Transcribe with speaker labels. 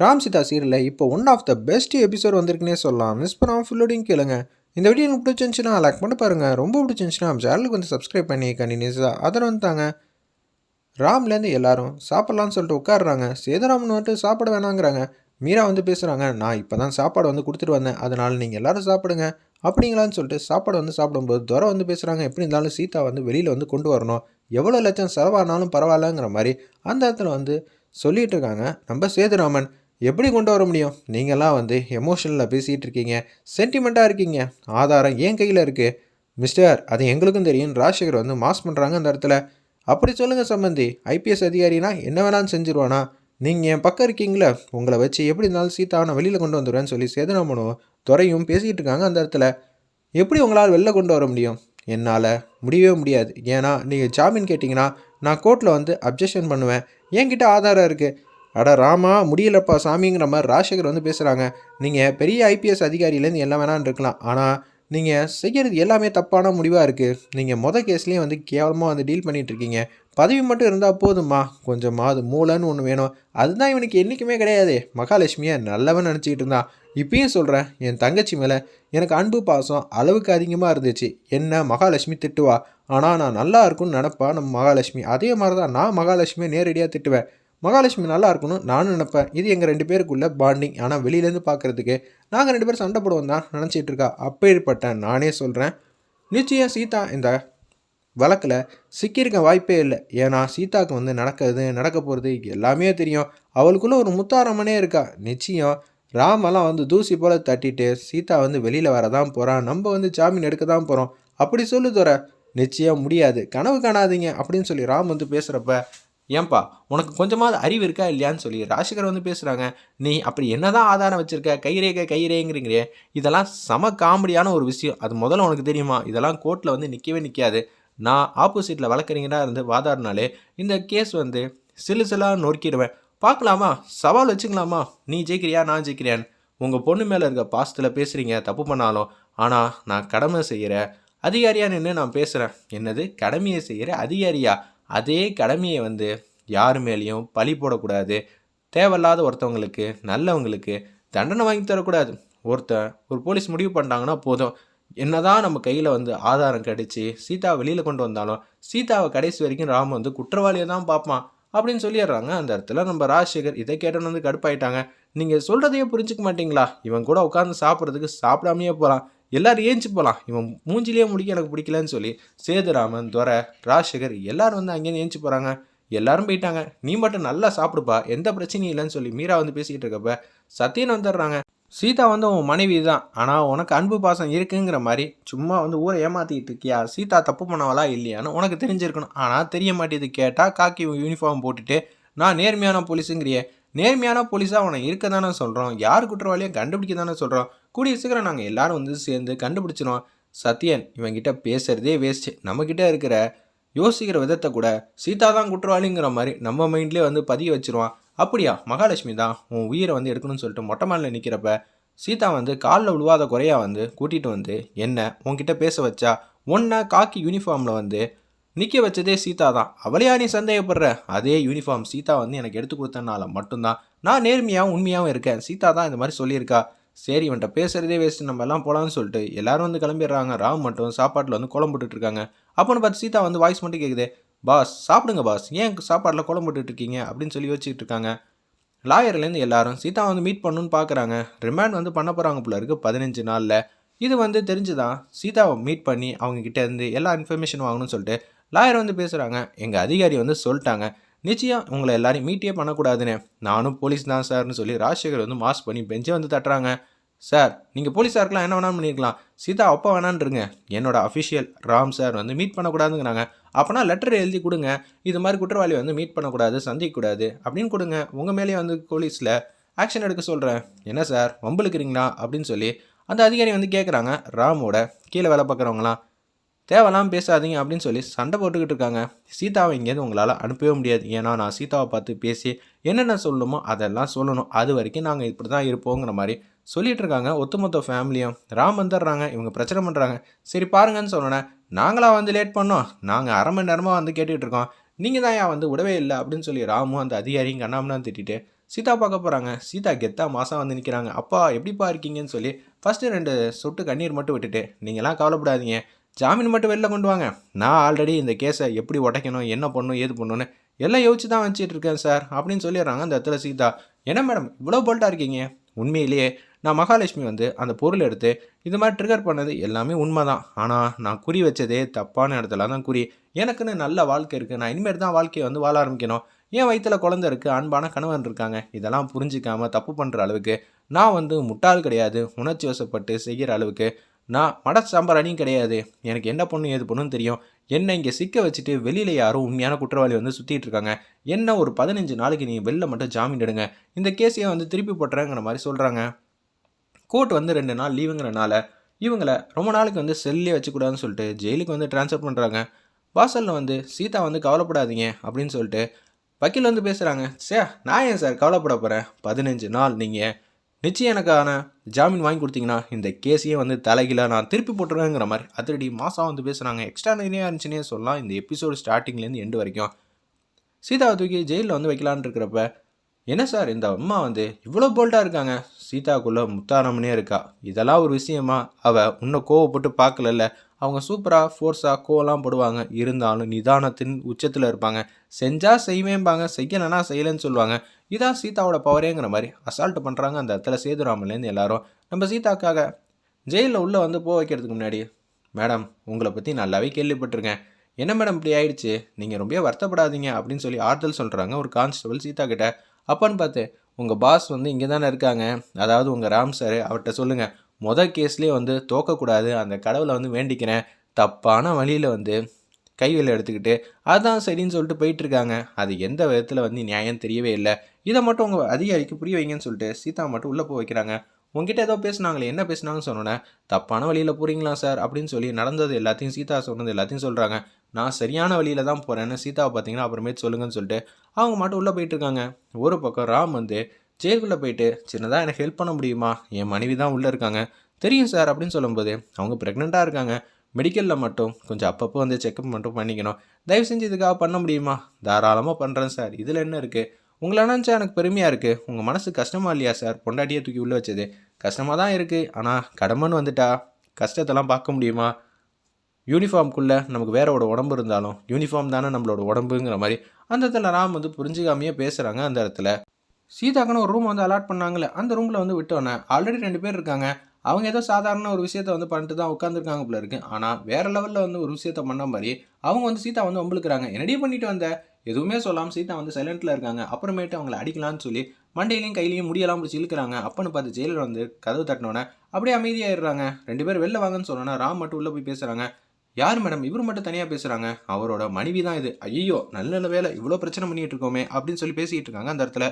Speaker 1: ராம் சீதா சீரியலில் இப்போ one of the best episode வந்திருக்குன்னே சொல்லலாம். மிஸ் பண்ணாமல் ஃபுல்லோடையும் கேளுங்க. இந்த வீடியோ எனக்கு பிடிச்சிருந்துச்சுன்னா லைக் பண்ணி பாருங்கள் ரொம்ப பிடிச்சிருந்துச்சுன்னா சேனலுக்கு வந்து சப்ஸ்கிரைப் பண்ணி கண்டினியூஸாக அதில் வந்துட்டாங்க. ராம்லேருந்து எல்லாரும் சாப்பிட்லான்னு சொல்லிட்டு உட்காடுறாங்க சேதுராமன் வந்துட்டு சாப்பிட வேணாங்கிறாங்க. மீரா வந்து பேசுகிறாங்க நான் இப்போ தான் சாப்பாடு வந்து கொடுத்துட்டு வந்தேன். அதனால் நீங்கள் எல்லாரும் சாப்பிடுங்க. அப்படிங்களான்னு சொல்லிட்டு சாப்பாடு வந்து சாப்பிடும்போது துரை வந்து பேசுகிறாங்க எப்படி இருந்தாலும் சீதா வந்து வெளியில் வந்து கொண்டு வரணும். எவ்வளோ லட்சம் செலவானாலும் பரவாயில்லங்கிற மாதிரி அந்த இடத்துல வந்து சொல்லிகிட்டு இருக்காங்க. நம்ம சேதுராமன் எப்படி கொண்டு வர முடியும்? நீங்களாம் வந்து எமோஷனில் பேசிகிட்டு இருக்கீங்க. சென்டிமெண்ட்டாக இருக்கீங்க. ஆதாரம் ஏன் கையில் இருக்குது மிஸ்டர் அது எங்களுக்கும் தெரியும். ராஜசேகர் வந்து மாஸ் பண்ணுறாங்க அந்த இடத்துல. அப்படி சொல்லுங்கள் சம்பந்தி. ஐபிஎஸ் அதிகாரினா என்ன வேணாலும் செஞ்சுருவானா? நீங்கள் என் பக்கம் இருக்கீங்களே உங்களை வச்சு எப்படி இருந்தாலும் சீதாவை வெளியில் கொண்டு வந்துடுவேன்னு சொல்லி சேதனாமனும் துறையும் பேசிக்கிட்டு இருக்காங்க அந்த இடத்துல. எப்படி உங்களால் வெளில கொண்டு வர முடியும்? என்னால் முடியவே முடியாது. ஏன்னா நீங்கள் ஜாமீன் கேட்டிங்கன்னா நான் கோர்ட்டில் வந்து அப்ஜெக்ஷன் பண்ணுவேன். என்கிட்ட ஆதாரம் இருக்குது அட ராமா முடியலப்பா சாமிங்கிற மாதிரி ராஜசேகர் வந்து பேசுகிறாங்க நீங்கள் பெரிய ஐபிஎஸ் அதிகாரியிலேருந்து எல்லாம் வேணான்னு இருக்கலாம். ஆனால் நீங்கள் செய்கிறது எல்லாமே தப்பான முடிவாக இருக்குது நீங்கள் மொதல் கேஸ்லேயும் வந்து கேவலமாக வந்து டீல் பண்ணிகிட்டு இருக்கீங்க. பதவி மட்டும் இருந்தால் போதுமா கொஞ்சமாவது மூளைன்னு ஒன்று வேணும். அதுதான் இவனுக்கு என்றைக்குமே கிடையாது. மகாலட்சுமியை நல்லவன் நினச்சிக்கிட்டு இருந்தான். இப்பயும் சொல்கிறேன் என் தங்கச்சி மேலே எனக்கு அன்பு பாசம் அளவுக்கு அதிகமாக இருந்துச்சு. என்ன மகாலட்சுமி திட்டுவா? ஆனால் நான் நல்லா இருக்கும்னு நினப்பா நம்ம மகாலட்சுமி. அதே மாதிரி தான் நான் மகாலட்சுமியை நேரடியாக திட்டுவேன். மகாலட்சுமி நல்லா இருக்கணும் நானும் நினைப்பேன். இது எங்கள் ரெண்டு பேருக்குள்ள பாண்டிங் ஆனால் வெளியிலேருந்து பார்க்குறதுக்கு நாங்கள் ரெண்டு பேரும் சண்டை போடுவோம் தான் நினச்சிட்டு இருக்கா. அப்பேற்பட்ட நானே சொல்கிறேன் நிச்சயம் சீதா இந்த வழக்கில் சிக்கியிருக்க வாய்ப்பே இல்லை. ஏன்னா சீதாவுக்கு வந்து நடக்கிறது நடக்க போகிறது எல்லாமே தெரியும். அவளுக்குள்ளே ஒரு முத்தாரம்மனே இருக்கா. நிச்சயம் ராமெல்லாம் வந்து தூசி போல் தட்டிட்டு சீதா வந்து வெளியில் வர தான் போகிறான் நம்ம வந்து ஜாமீன் எடுக்க தான் போகிறோம் அப்படி சொல்லு தோற. நிச்சயம் முடியாது. கனவு காணாதீங்க அப்படின்னு சொல்லி ராம் வந்து பேசுகிறப்ப ஏன்பா உனக்கு கொஞ்சமாவது அறிவு இருக்கா இல்லையான்னு சொல்லி ராசிகர் வந்து பேசுகிறாங்க நீ அப்படி என்னதான் ஆதாரம் வச்சுருக்க? கைரேகை கைரேங்கிறீங்களே. இதெல்லாம் செம காமெடியான ஒரு விஷயம். அது முதல்ல உனக்கு தெரியுமா? இதெல்லாம் கோர்ட்டில் வந்து நிற்கவே நிற்காது நான் ஆப்போசிட்டில் வழக்கறிஞராக இருந்து வாதாடினாலே இந்த கேஸ் வந்து சிலு சிலாக நொறுக்கிடுவேன். பார்க்கலாமா? சவால் வச்சுக்கலாமா? நீ ஜெயிக்கிறியா? நான் ஜெயிக்கிறியான்னு உங்கள் பொண்ணு மேலே இருக்க பாசத்தில் பேசுகிறீங்க தப்பு பண்ணாலும். ஆனால் நான் கடமை செய்கிற அதிகாரியாக நின்று நான் பேசுகிறேன் என்னது? கடமையை செய்கிற அதிகாரியா? அதே கடமையை வந்து யார் மேலேயும் பழி போடக்கூடாது. தேவையில்லாத ஒருத்தவங்களுக்கு நல்லவங்களுக்கு தண்டனை வாங்கி தரக்கூடாது. ஒருத்தன் ஒரு போலீஸ் முடிவு பண்ணிட்டாங்கன்னா போதும். என்னதான் நம்ம கையில் வந்து ஆதாரம் கிடைச்சி சீதாவை வெளியில் கொண்டு வந்தாலும் சீதாவை கடைசி வரைக்கும் ராம வந்து குற்றவாளியை தான் பார்ப்பான் அப்படின்னு சொல்லிடுறாங்க. அந்த இடத்துல நம்ம ராஜசேகர் இதை கேட்டோன்னு வந்து கடுப்பாயிட்டாங்க. நீங்கள் சொல்கிறதையே புரிஞ்சுக்க மாட்டீங்களா? இவன் கூட உட்காந்து சாப்பிட்றதுக்கு சாப்பிடாமையே போகலாம் எல்லோரும் ஏஞ்சி போகலாம் இவன் மூஞ்சிலேயே முடிக்க எனக்கு பிடிக்கலன்னு சொல்லி சேதுராமன் துரை ராஜசேகர் எல்லோரும் வந்து அங்கேருந்து ஏஞ்சி போகிறாங்க எல்லாரும் போயிட்டாங்க. நீ மட்டும் நல்லா சாப்பிடுப்பா. எந்த பிரச்சனையும் இல்லைன்னு சொல்லி மீரா வந்து பேசிக்கிட்டு இருக்கப்ப சத்தியன் வந்துடுறாங்க. சீதா வந்து உன் மனைவி தான். ஆனால் உனக்கு அன்பு பாசம் இருக்குங்கிற மாதிரி சும்மா வந்து ஊரை ஏமாற்றிக்கிட்டு இருக்கியா? சீதா தப்பு பண்ணவளா இல்லையான்னு உனக்கு தெரிஞ்சிருக்கணும். ஆனால் தெரிய மாட்டேது. கேட்டால் காக்கி யூனிஃபார்ம் போட்டுட்டு நான் நேர்மையான போலீஸுங்கிறியே நேர்மையான போலீஸாக உனக்கு இருக்க தானே சொல்கிறோம் யார் குற்றவாளியும் கண்டுபிடிக்க தானே சொல்கிறோம் கூடிய சீக்கிரம் நாங்கள் எல்லோரும் வந்து சேர்ந்து கண்டுபிடிச்சிடும் சத்யன் இவங்கிட்ட பேசுகிறதே வேஸ்ட்டு நம்மக்கிட்ட இருக்கிற யோசிக்கிற விதத்தை கூட சீதா தான் குற்றவாளிங்கிற மாதிரி நம்ம மைண்ட்லேயே வந்து பதிய வச்சுருவான். அப்படியா? மகாலட்சுமி தான் உன் உயிரை வந்து எடுக்கணும்னு சொல்லிட்டு மொட்டை மாலில் நிற்கிறப்ப சீதா வந்து காலில் விழுவாத குறையா வந்து கூட்டிகிட்டு வந்து என்ன? உன்கிட்ட பேச வச்சா ஒன்றை காக்கி யூனிஃபார்மில் வந்து நிற்க வச்சதே சீதா தான். அவளையா நீ சந்தேகப்படுற? அதே யூனிஃபார்ம் சீதா வந்து எனக்கு எடுத்து கொடுத்தனால மட்டும்தான். நான் நேர்மையாகவும் உண்மையாகவும் இருக்கேன். சீதா தான் இந்த மாதிரி சொல்லியிருக்கா. சரி இவன்ட்ட பேசுகிறதே வேஸ்ட்டு நம்ம எல்லாம் போகலான்னு சொல்லிட்டு எல்லாரும் வந்து கிளம்பிடுறாங்க. ராம் மட்டும் சாப்பாட்டில் வந்து கோலம் போட்டுட்டு இருக்காங்க அப்போன்னு பார்த்து சீதா வந்து வாய்ஸ் மட்டும் கேட்குது பாஸ் சாப்பிடுங்க பாஸ். ஏன் சாப்பாட்டில் கோலம் போட்டுட்டு இருக்கீங்க அப்படின்னு சொல்லி வச்சுக்கிட்டு இருக்காங்க லாயர்லேருந்து எல்லாரும் சீதா வந்து மீட் பண்ணணுன்னு பார்க்குறாங்க ரிமாண்ட் வந்து பண்ண போகிறாங்க போல இருக்குது பதினஞ்சு நாளில். இது வந்து தெரிஞ்சுதான் சீதாவை மீட் பண்ணி அவங்கக்கிட்ட இருந்து எல்லா இன்ஃபர்மேஷன் வாங்கணும்னு சொல்லிட்டு லாயர் வந்து பேசுகிறாங்க எங்கள் அதிகாரி வந்து சொல்லிட்டாங்க. நிச்சயம் உங்களை எல்லாரையும் மீட்டே பண்ணக்கூடாதுன்னு. நானும் போலீஸ் தான் சார்னு சொல்லி ராஜசேகர் வந்து மாஸ் பண்ணி பெஞ்சை வந்து தட்டுறாங்க. சார் நீங்கள் போலீஸாக இருக்கலாம் என்ன வேணாலும் பண்ணியிருக்கலாம் சீதா அப்பா வேணான்றங்க. என்னோட அஃபிஷியல் ராம் சார் வந்து மீட் பண்ணக்கூடாதுங்கிறாங்க. அப்போனா லெட்டர் எழுதி கொடுங்க. இது மாதிரி குற்றவாளி வந்து மீட் பண்ணக்கூடாது சந்திக்கக்கூடாது அப்படின்னு கொடுங்க. உங்கள் மேலேயே வந்து போலீஸில் ஆக்ஷன் எடுக்க சொல்கிறேன் என்ன சார் வம்பளுக்குறீங்களா அப்படின்னு சொல்லி அந்த அதிகாரி வந்து கேட்குறாங்க ராமோட கீழே வேலை பார்க்குறவங்களாம் தேவையெல்லாம் பேசாதீங்க அப்படின்னு சொல்லி சண்டை போட்டுக்கிட்டு இருக்காங்க. சீதாவை இங்கேருந்து உங்களால் அனுப்பவே முடியாது. ஏன்னா நான் சீதாவை பார்த்து பேசி என்னென்ன சொல்லணுமோ அதெல்லாம் சொல்லணும். அது வரைக்கும் நாங்கள் இப்படி தான் இருப்போங்கிற மாதிரி சொல்லிட்டு இருக்காங்க ஒத்துமொத்த ஃபேமிலியும் ராம் வந்துடுறாங்க. இவங்க பிரச்சனை பண்ணுறாங்க சரி பாருங்கன்னு சொன்னோன்னே நாங்களாக வந்து லேட் பண்ணோம். நாங்கள் அரை மணி நேரமாக வந்து கேட்டுக்கிட்டு இருக்கோம். நீங்கள் தான் ஏன் வந்து விடவே இல்லை? அப்படின்னு சொல்லி ராமும் அந்த அதிகாரியும் கண்ணாமலாம் திட்டிட்டு சீதா பார்க்க போகிறாங்க சீதா கெத்தா மாதம் வந்து நிற்கிறாங்க அப்பா எப்படிப்பா இருக்கீங்கன்னு சொல்லி ஃபஸ்ட்டு ரெண்டு சொட்டு கண்ணீர் மட்டும் விட்டுட்டு நீங்களாம் கவலைப்படாதீங்க. ஜாமீன் மட்டும் வெளில கொண்டு வாங்க. நான் ஆல்ரெடி இந்த கேஸை எப்படி உடைக்கணும் என்ன பண்ணணும் ஏது பண்ணணும்னு எல்லாம் யோசிச்சு தான் வச்சுட்டு இருக்கேன் சார் அப்படின்னு சொல்லிடுறாங்க அந்த இடத்துல சீதா. என்ன மேடம் இவ்வளோ போல்ட்டாக இருக்கீங்க? உண்மையிலேயே நான் மகாலட்சுமி வந்து அந்த பொருள் எடுத்து இது மாதிரி ட்ரிகர் பண்ணது எல்லாமே உண்மை தான் ஆனால் நான் குறி வச்சதே தப்பான இடத்துல தான் குறி. எனக்குன்னு நல்ல வாழ்க்கை இருக்குது நான் இனிமேல் தான் வாழ்க்கையை வந்து வாழ ஆரம்பிக்கணும். என் வயிற்றுல குழந்த இருக்குது அன்பான கணவன் இருக்காங்க. இதெல்லாம் புரிஞ்சிக்காமல் தப்பு பண்ணுற அளவுக்கு. நான் வந்து முட்டாள் கிடையாது. உணர்ச்சி வசப்பட்டு செய்கிற அளவுக்கு. நான் மட சாம்பிராணியும் கிடையாது. எனக்கு என்ன பொண்ணு ஏது பொண்ணுன்னு தெரியும். என்னை இங்கே சிக்க வச்சுட்டு வெளியில் யாரும் உண்மையான குற்றவாளி வந்து சுற்றிட்டு இருக்காங்க. என்ன ஒரு பதினஞ்சு நாளைக்கு நீங்கள் வெளில மட்டும் ஜாமீன் எடுங்க. இந்த கேஸையே வந்து திருப்பி போட்டுறேங்கிற மாதிரி சொல்கிறாங்க கோர்ட் வந்து ரெண்டு நாள் லீவுங்கிறனால இவங்களை ரொம்ப நாளைக்கு வந்து செல்லே வச்சுக்கூடாதுன்னு சொல்லிட்டு ஜெயிலுக்கு வந்து ட்ரான்ஸ்ஃபர் பண்ணுறாங்க வாசலில் வந்து சீதா வந்து கவலைப்படாதீங்க அப்படின்னு சொல்லிட்டு வக்கீல் வந்து பேசுகிறாங்க சே நான் ஏன் சார் கவலைப்பட போகிறேன் பதினஞ்சு நாள் நீங்கள் நிச்சயம் எனக்கான ஜாமீன் வாங்கி கொடுத்தீங்கன்னா இந்த கேஸையே வந்து தலைகில நான் திருப்பி போட்டுருவேங்கிற மாதிரி அதிரடி மாதம் வந்து பேசுகிறாங்க எக்ஸ்ட்ரா நிறையா இருந்துச்சுன்னே சொல்லலாம். இந்த எபிசோடு ஸ்டார்டிங்லேருந்து எண்டு வரைக்கும். சீதாவை தூக்கி ஜெயிலில் வந்து வைக்கலான்னு இருக்கிறப்ப என்ன சார் இந்த அம்மா வந்து இவ்வளோ போல்டாக இருக்காங்க? சீதாக்குள்ளே முத்தாரம்னே இருக்கா? இதெல்லாம் ஒரு விஷயமா? அவள் இன்னும் கோவப்பட்டு பார்க்கலல்ல. அவங்க சூப்பராக ஃபோர்ஸாக கோலாம் போடுவாங்க. இருந்தாலும் நிதானத்தின் உச்சத்தில் இருப்பாங்க. செஞ்சால் செய்வேம்பாங்க. செய்யலைன்னா செய்யலைன்னு சொல்லுவாங்க. இதான் சீதாவோட பவரேங்கிற மாதிரி அசால்ட் பண்ணுறாங்க அந்த இடத்துல சேதுராமன்லேருந்து எல்லாரும். நம்ம சீதாக்காக ஜெயிலில் உள்ளே வந்து போக வைக்கிறதுக்கு முன்னாடி மேடம் உங்களை பற்றி நல்லாவே கேள்விப்பட்டிருக்கேன். என்ன மேடம் இப்படி ஆயிடுச்சு? நீங்கள் ரொம்ப வருத்தப்படாதீங்க. அப்படின்னு சொல்லி ஆறுதல் சொல்கிறாங்க ஒரு கான்ஸ்டபிள் சீதா கிட்ட அப்பன்னு பார்த்து உங்கள் பாஸ் வந்து இங்கே தானே இருக்காங்க. அதாவது உங்கள் ராம் சார் அவர்கிட்ட சொல்லுங்கள் மொதல் கேஸ்லேயே வந்து தோக்கக்கூடாது அந்த கடவுளை வந்து வேண்டிக்கிறேன். தப்பான வழியில் வந்து கைவில் எடுத்துக்கிட்டு அதான் சரின்னு சொல்லிட்டு போயிட்டுருக்காங்க. அது எந்த விதத்தில் வந்து நியாயம் தெரியவே இல்லை. இதை மட்டும் உங்கள் அதிகாரிக்கு புரிய வைங்கன்னு சொல்லிட்டு சீதா மட்டும் உள்ளே போய் வைக்கிறாங்க. உங்ககிட்ட ஏதோ பேசுனாங்களே என்ன பேசுனாங்கன்னு சொன்னோன்னே தப்பான வழியில் போகிறீங்களா சார்? அப்படின்னு சொல்லி நடந்தது எல்லாத்தையும் சீதா சொன்னது எல்லாத்தையும் சொல்கிறாங்க நான் சரியான வழியில் தான் போகிறேன்னு சீதாவை பார்த்தீங்கன்னா அப்புறமேட்டு சொல்லுங்கன்னு சொல்லிட்டு அவங்க மட்டும் உள்ளே போயிட்டுருக்காங்க. ஒரு பக்கம் ராம் வந்து ஜெயிலுக்குள்ளே போயிட்டு சின்னதாக எனக்கு ஹெல்ப் பண்ண முடியுமா? என் மனைவி தான் உள்ளே இருக்காங்க. தெரியும் சார் அப்படின்னு சொல்லும்போது அவங்க ப்ரெக்னெண்ட்டாக இருக்காங்க. மெடிக்கலில் மட்டும் கொஞ்சம் அப்பப்போ வந்து செக்கப் மட்டும் பண்ணிக்கணும். தயவு செஞ்சு இதுக்காக பண்ண முடியுமா? தாராளமாக பண்ணுறேன் சார் இதில் என்ன இருக்குது உங்களை நினச்சா எனக்கு பெருமையாக இருக்குது உங்கள் மனசு கஷ்டமாக இல்லையா சார் பொண்டாட்டியை தூக்கி உள்ளே வச்சது. கஷ்டமாக தான் இருக்குது ஆனால் கடமைன்னு வந்துட்டா கஷ்டத்தெல்லாம் பார்க்க முடியுமா? யூனிஃபார்ம்குள்ளே நமக்கு வேறோட உடம்பு இருந்தாலும் யூனிஃபார்ம் தானே நம்மளோட உடம்புங்கிற மாதிரி அந்த இடத்துல ராம் வந்து புரிஞ்சுக்காமையே பேசுகிறாங்க அந்த இடத்துல. சீதாக்குன்னு ஒரு ரூம் வந்து அலாட் பண்ணாங்களே அந்த ரூமில் வந்து விட்டோன்னே ஆல்ரெடி ரெண்டு பேர் இருக்காங்க. அவங்க ஏதோ சாதாரண ஒரு விஷயத்த வந்து பண்ணிட்டு தான் உட்காந்துருக்காங்க போல இருக்கு. ஆனால் வேற லெவலில் வந்து ஒரு விஷயத்த பண்ண மாதிரி அவங்க வந்து சீதா வந்து வம்பளுக்குறாங்க என்னடி பண்ணிட்டு வந்த? எதுவுமே சொல்லாமல் சீதா வந்து சைலண்ட்டில் இருக்காங்க. அப்புறமேட்டு அவங்கள அடிக்கலாம்னு சொல்லி மண்டையிலையும் கையிலையும் முடியெல்லாம் பிடிச்சி இழுக்கிறாங்க. அப்பன்னு பார்த்து ஜெயிலர் வந்து கதவு தட்டினோன்னே அப்படியே அமைதியாயிடுறாங்க. ரெண்டு பேர் வெளில வாங்கன்னு சொன்னோன்னா ராம் மட்டும் உள்ளே போய் பேசுகிறாங்க யார் மேடம் இவர் மட்டும் தனியாக பேசுகிறாங்க அவரோட மனைவி தான் இது. ஐயோ நல்ல நல்ல வேலை. இவ்வளோ பிரச்சனை பண்ணிகிட்டு இருக்கோமே அப்படின்னு சொல்லி பேசிக்கிட்டு இருக்காங்க அந்த இடத்துல.